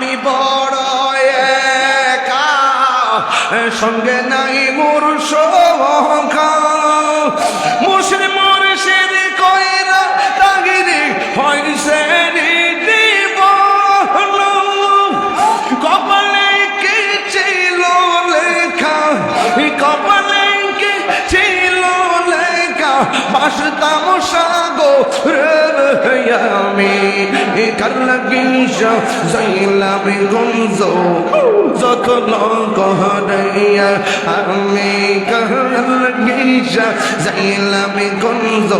আমি বড় একা সঙ্গে নাই মোর সখা রে আমি কার লাগিস যাইলাম গঞ্জ যখন কহরাইয়া আমি কার লাগিস যাইলাম গঞ্জ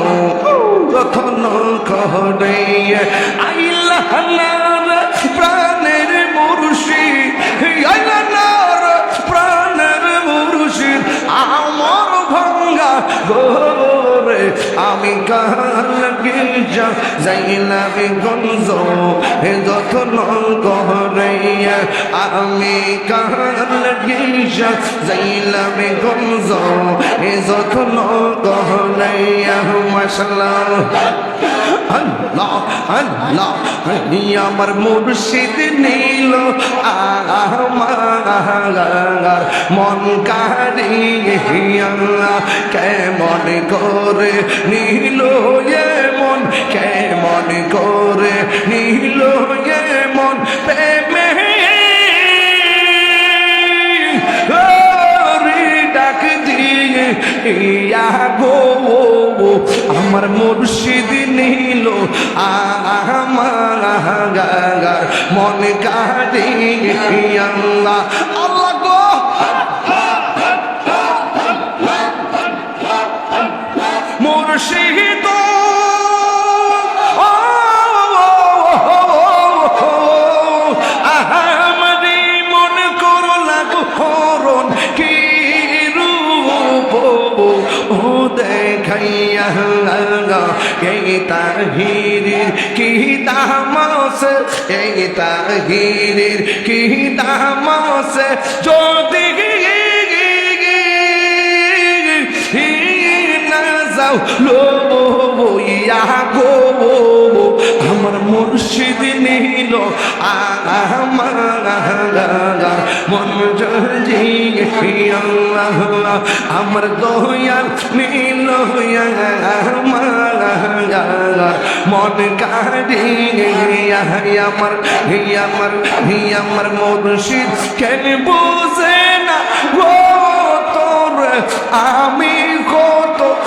যখন কহরাইয়া আইলা প্রাণের মুর্শি আইলা প্রাণের মুর্শিদ, আমার ভাঙ্গা গোরে আমি কার গির্জা যাইলাম গঞ্জ হে যখন গহরাইয়া আমি কাহার গির্জা যাইলাম গঞ্জ হে যখন গহরাইয়া মাসাল্লাহ আল্লাহ আল্লাহ আমার মুর্শিদ নীল আমার মন কারিয়া কেমন করে নীল মন কেমন করে নীল মন প্রেমে ডাক দিয়ে মুর্শিদ নীল আমার মন কাটিয়া আল্লাহ। মুর্শিদ। আহামরি দেখাইয়া এই তাহিরির কি দামাস এই তাহিরির কি দামাস যদি আমার মুর্শিদ নীল। আমার মন আমার দয়াল নীল মন কাড়ি আমার আমার আমার মুর্শিদ। কেন বুঝে না ও তোর? আমি কত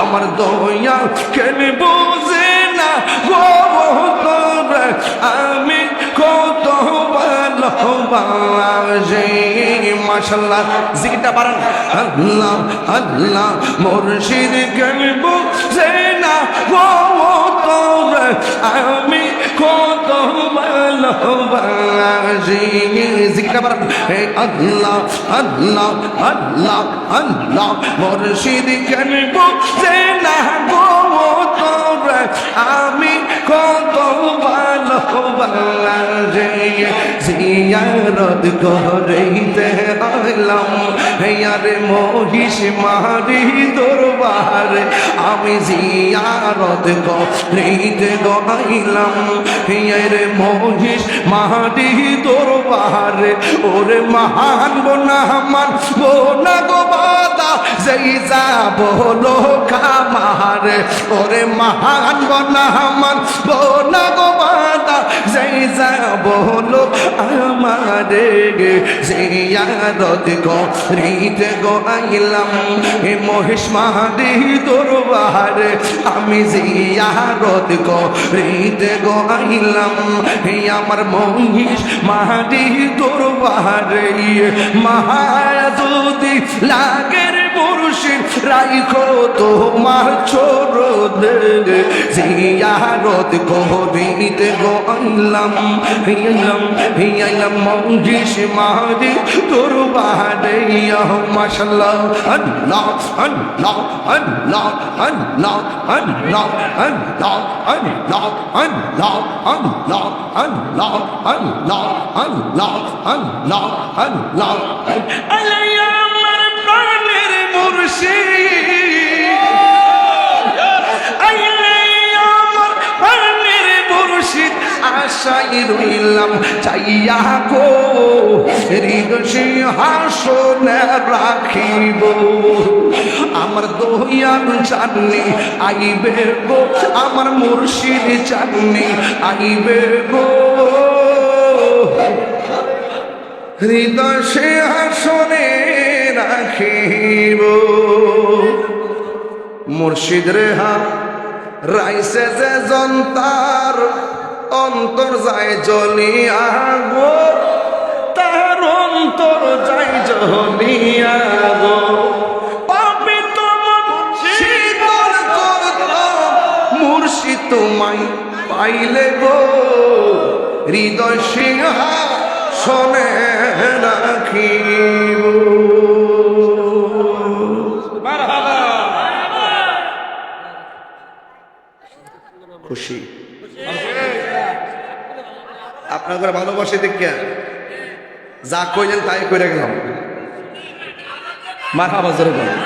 আমার দয়া কেন বোঝে না গো আমি কত ভালোবাসি। মাশাল্লাহ জিকিরটা বাড়ান। আল্লাহ আল্লাহ, মুর্শিদ কেন বোঝে না গো আমি কত ভালোবাসি। জিকিরটা বাড়ান। হে আল্লাহ আল্লাহ আল্লাহ আল্লাহ, মুর্শিদ কেন বোঝে না গো তোর। আমি কত ভালোবাসি। জিয়ারত করিতে আইলাম হেয়ারে মহিষ মারি দরবারে। আমি জিয়ারত করিতে গাইলাম হেয়ারে মহিষ মারি দরবারে। ওরে মহান বোনা আমার বোনা যেই যাব লোক ওরে মহান বনামান বনা গো বাদা যেই যাব আমার জিয়ারত গো, রিতে গো আইলাম এ মহেশ দরবার, আমি জিয়ারত গো, রিতে গো আইলাম, হে আমার মহিষ মাহাদি দরবার মায়া যদি মুর্শিদ রাইখো তোমার ছোট জিয়ারত করিতে গো আইলাম আইলাম আইলাম মঙ্গিস মাহাদি তোর বাহারে মাশাল্লাহ আল্লাহ আল্লাহ আল্লাহ আল্লাহ আল্লাহ আল্লাহ আল্লাহ আল্লাহ আল্লাহ আল্লাহ আল্লাহ আল্লাহ আল্লাহ আল্লাহ আল্লাহ আমার আশাই রইলাম, চাইয়া গো সিংহাসনে রাখিব আমার দহিয়ান চাননি আইবে গো আমার মুর্শিদ চাননি, আইবে গো। হৃদয় সিংহাসনে রাখিব। মুর্শিদ রেহা রাইসে যে জন্তার অন্তর যায় জ্বলিয়া গো তার অন্তর যায় জ্বলিয়া গো পাপে তোমার শীতল করত মুর্শিদ তোমায় পাইলে গো, হৃদয় সিংহা শোনে রাখিব খুশি। আপনাদের ভালোবাসে দেখিয়া যা কইলেন তাই করে গেলাম। মার হাবা জোরে বলেন।